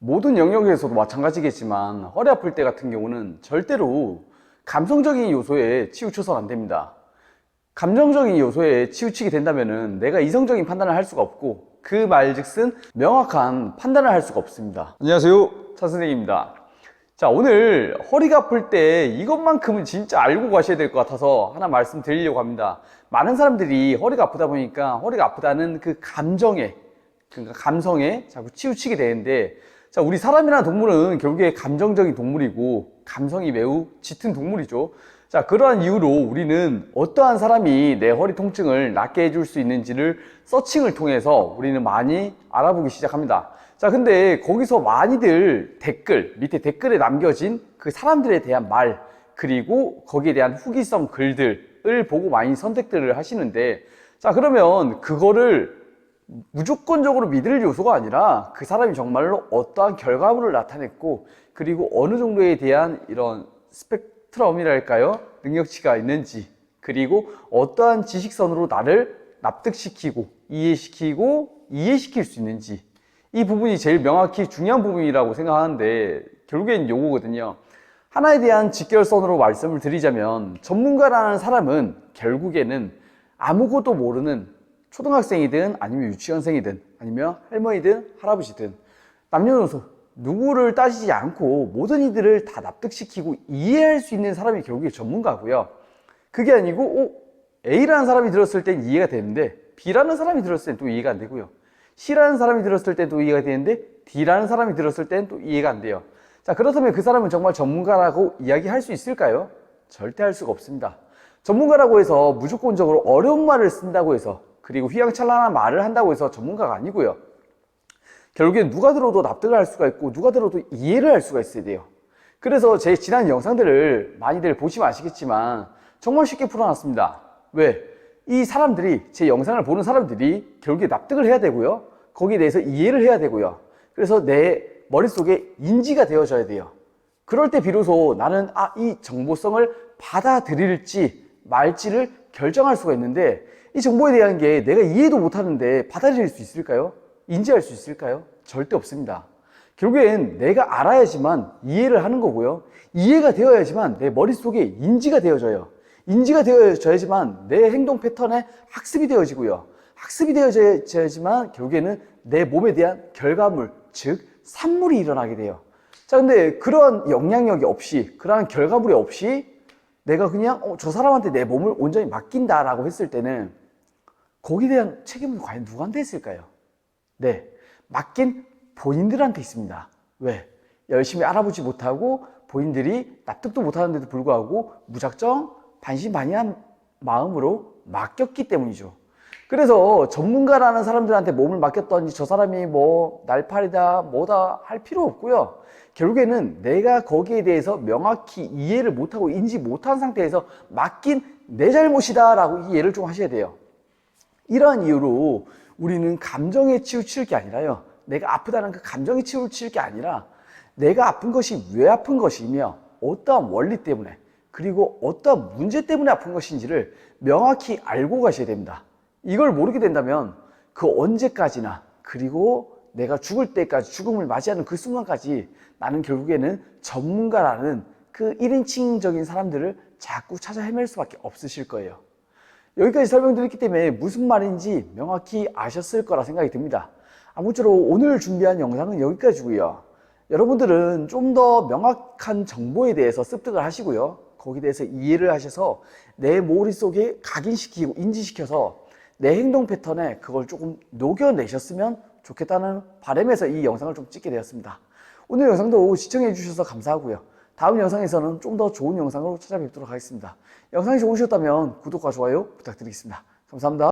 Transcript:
모든 영역에서도 마찬가지겠지만 허리 아플 때 같은 경우는 절대로 감성적인 요소에 치우쳐서는 안 됩니다. 감정적인 요소에 치우치게 된다면은 내가 이성적인 판단을 할 수가 없고 그 말즉슨 명확한 판단을 할 수가 없습니다. 안녕하세요. 차 선생입니다. 자, 오늘 허리가 아플 때 이것만큼은 진짜 알고 가셔야 될 것 같아서 하나 말씀드리려고 합니다. 많은 사람들이 허리가 아프다 보니까 허리가 아프다는 그 감정에, 그러니까 감성에 자꾸 치우치게 되는데, 자, 우리 사람이나 동물은 결국에 감정적인 동물이고, 감성이 매우 짙은 동물이죠. 자, 그러한 이유로 우리는 어떠한 사람이 내 허리 통증을 낫게 해줄 수 있는지를 서칭을 통해서 우리는 많이 알아보기 시작합니다. 자, 근데 거기서 많이들 댓글, 밑에 댓글에 남겨진 그 사람들에 대한 말, 그리고 거기에 대한 후기성 글들을 보고 많이 선택들을 하시는데, 자, 그러면 그거를 무조건적으로 믿을 요소가 아니라 그 사람이 정말로 어떠한 결과물을 나타냈고, 그리고 어느 정도에 대한 이런 스펙트럼이랄까요? 능력치가 있는지, 그리고 어떠한 지식선으로 나를 납득시키고, 이해시키고, 이해시킬 수 있는지, 이 부분이 제일 명확히 중요한 부분이라고 생각하는데 결국엔 요거거든요. 하나에 대한 직결선으로 말씀을 드리자면 전문가라는 사람은 결국에는 아무것도 모르는 초등학생이든 아니면 유치원생이든 아니면 할머니든 할아버지든 남녀노소 누구를 따지지 않고 모든 이들을 다 납득시키고 이해할 수 있는 사람이 결국에 전문가고요. 그게 아니고 오, A라는 사람이 들었을 땐 이해가 되는데 B라는 사람이 들었을 땐 또 이해가 안 되고요. C라는 사람이 들었을 때도 이해가 되는데 D라는 사람이 들었을 때는 또 이해가 안 돼요. 자, 그렇다면 그 사람은 정말 전문가라고 이야기할 수 있을까요? 절대 할 수가 없습니다. 전문가라고 해서 무조건적으로 어려운 말을 쓴다고 해서 그리고 휘황찬란한 말을 한다고 해서 전문가가 아니고요. 결국엔 누가 들어도 납득을 할 수가 있고 누가 들어도 이해를 할 수가 있어야 돼요. 그래서 제 지난 영상들을 많이들 보시면 아시겠지만 정말 쉽게 풀어놨습니다. 왜? 이 사람들이 제 영상을 보는 사람들이 결국에 납득을 해야 되고요. 거기에 대해서 이해를 해야 되고요. 그래서 내 머릿속에 인지가 되어져야 돼요. 그럴 때 비로소 나는 아, 이 정보성을 받아들일지 말지를 결정할 수가 있는데 이 정보에 대한 게 내가 이해도 못하는데 받아들일 수 있을까요? 인지할 수 있을까요? 절대 없습니다. 결국엔 내가 알아야지만 이해를 하는 거고요. 이해가 되어야지만 내 머릿속에 인지가 되어져요. 인지가 되어져야지만 내 행동 패턴에 학습이 되어지고요. 학습이 되어져야지만 결국에는 내 몸에 대한 결과물, 즉 산물이 일어나게 돼요. 자, 근데 그러한 영향력이 없이, 그러한 결과물이 없이 내가 그냥 어, 저 사람한테 내 몸을 온전히 맡긴다라고 했을 때는 거기에 대한 책임은 과연 누구한테 있을까요? 네, 맡긴 본인들한테 있습니다. 왜? 열심히 알아보지 못하고 본인들이 납득도 못하는데도 불구하고 무작정 반신반의한 마음으로 맡겼기 때문이죠. 그래서 전문가라는 사람들한테 몸을 맡겼더니 저 사람이 뭐 날파리다 뭐다 할 필요 없고요. 결국에는 내가 거기에 대해서 명확히 이해를 못하고 인지 못한 상태에서 맡긴 내 잘못이다라고 이해를 좀 하셔야 돼요. 이러한 이유로 우리는 감정에 치우칠 게 아니라요. 내가 아프다는 그 감정에 치우칠 게 아니라 내가 아픈 것이 왜 아픈 것이며 어떠한 원리 때문에 그리고 어떠한 문제 때문에 아픈 것인지를 명확히 알고 가셔야 됩니다. 이걸 모르게 된다면 그 언제까지나 그리고 내가 죽을 때까지 죽음을 맞이하는 그 순간까지 나는 결국에는 전문가라는 그 1인칭적인 사람들을 자꾸 찾아 헤맬 수밖에 없으실 거예요. 여기까지 설명드렸기 때문에 무슨 말인지 명확히 아셨을 거라 생각이 듭니다. 아무쪼록 오늘 준비한 영상은 여기까지고요. 여러분들은 좀 더 명확한 정보에 대해서 습득을 하시고요. 거기에 대해서 이해를 하셔서 내 머릿속에 각인시키고 인지시켜서 내 행동 패턴에 그걸 조금 녹여내셨으면 좋겠다는 바람에서 이 영상을 좀 찍게 되었습니다. 오늘 영상도 시청해 주셔서 감사하고요. 다음 영상에서는 좀 더 좋은 영상으로 찾아뵙도록 하겠습니다. 영상이 좋으셨다면 구독과 좋아요 부탁드리겠습니다. 감사합니다.